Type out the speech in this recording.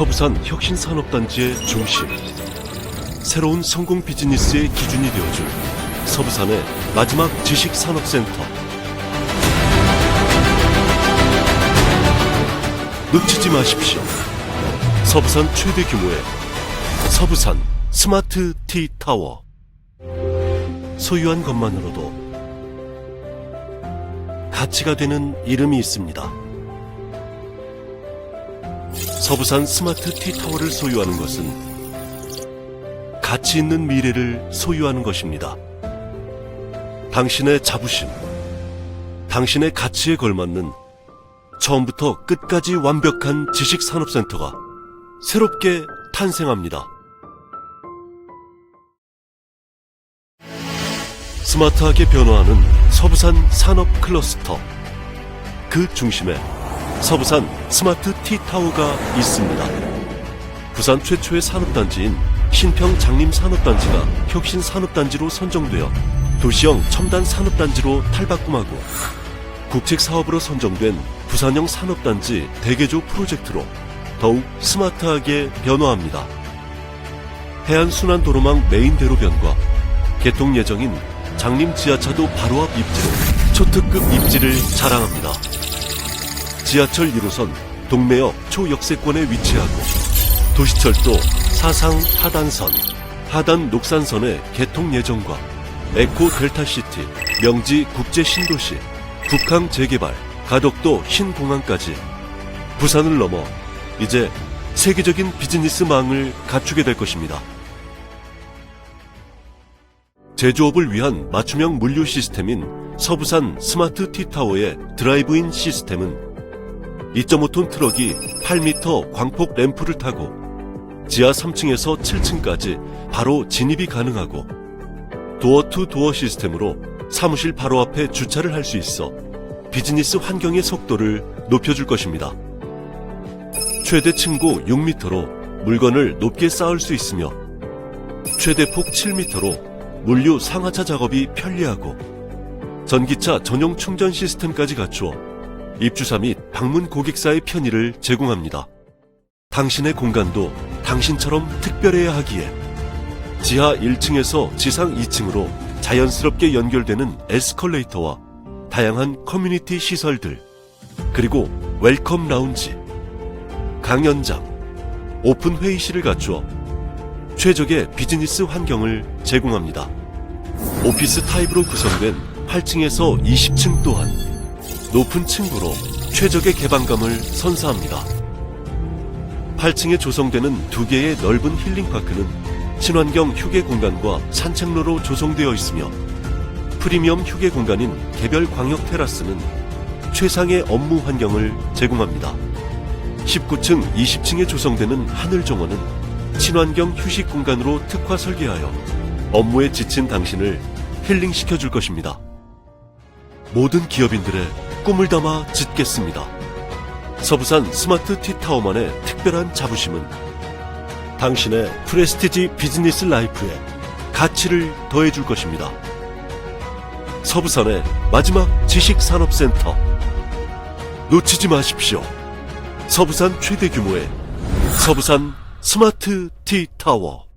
서부산 혁신산업단지의 중심. 새로운 성공 비즈니스의 기준이 되어줄 서부산의 마지막 지식산업센터. 놓치지 마십시오. 서부산 최대 규모의 서부산 스마트 티 타워. 소유한 것만으로도 가치가 되는 이름이 있습니다. 서부산 스마트 티 타워를 소유하는 것은 가치 있는 미래를 소유하는 것입니다. 당신의 자부심, 당신의 가치에 걸맞는 처음부터 끝까지 완벽한 지식산업센터가 새롭게 탄생합니다. 스마트하게 변화하는 서부산 산업 클러스터. 그 중심에 서부산 스마트 T타워가 있습니다. 부산 최초의 산업단지인 신평 장림 산업단지가 혁신 산업단지로 선정되어 도시형 첨단 산업단지로 탈바꿈하고 국책 사업으로 선정된 부산형 산업단지 대개조 프로젝트로 더욱 스마트하게 변화합니다. 해안순환도로망 메인 대로 변과 개통 예정인 장림 지하차도 바로 앞 입지로 초특급 입지를 자랑합니다. 지하철 1호선 동매역 초역세권에 위치하고 도시철도 사상 하단선, 하단 녹산선의 개통 예정과 에코 델타시티, 명지 국제 신도시, 북항 재개발, 가덕도 신공항까지 부산을 넘어 이제 세계적인 비즈니스망을 갖추게 될 것입니다. 제조업을 위한 맞춤형 물류 시스템인 서부산 스마트 T타워의 드라이브인 시스템은 2.5톤 트럭이 8m 광폭 램프를 타고 지하 3층에서 7층까지 바로 진입이 가능하고 도어 투 도어 시스템으로 사무실 바로 앞에 주차를 할 수 있어 비즈니스 환경의 속도를 높여줄 것입니다. 최대 층고 6m로 물건을 높게 쌓을 수 있으며 최대 폭 7m로 물류 상하차 작업이 편리하고 전기차 전용 충전 시스템까지 갖추어 입주사 및 방문 고객사의 편의를 제공합니다. 당신의 공간도 당신처럼 특별해야 하기에 지하 1층에서 지상 2층으로 자연스럽게 연결되는 에스컬레이터와 다양한 커뮤니티 시설들, 그리고 웰컴 라운지, 강연장, 오픈 회의실을 갖추어 최적의 비즈니스 환경을 제공합니다. 오피스 타입으로 구성된 8층에서 20층 또한 높은 층고로 최적의 개방감을 선사합니다. 8층에 조성되는 두 개의 넓은 힐링파크는 친환경 휴게 공간과 산책로로 조성되어 있으며 프리미엄 휴게 공간인 개별 광역 테라스는 최상의 업무 환경을 제공합니다. 19층, 20층에 조성되는 하늘 정원은 친환경 휴식 공간으로 특화 설계하여 업무에 지친 당신을 힐링시켜 줄 것입니다. 모든 기업인들의 꿈을 담아 짓겠습니다. 서부산 스마트 티타워만의 특별한 자부심은 당신의 프레스티지 비즈니스 라이프에 가치를 더해줄 것입니다. 서부산의 마지막 지식산업센터. 놓치지 마십시오. 서부산 최대 규모의 서부산 스마트 티타워.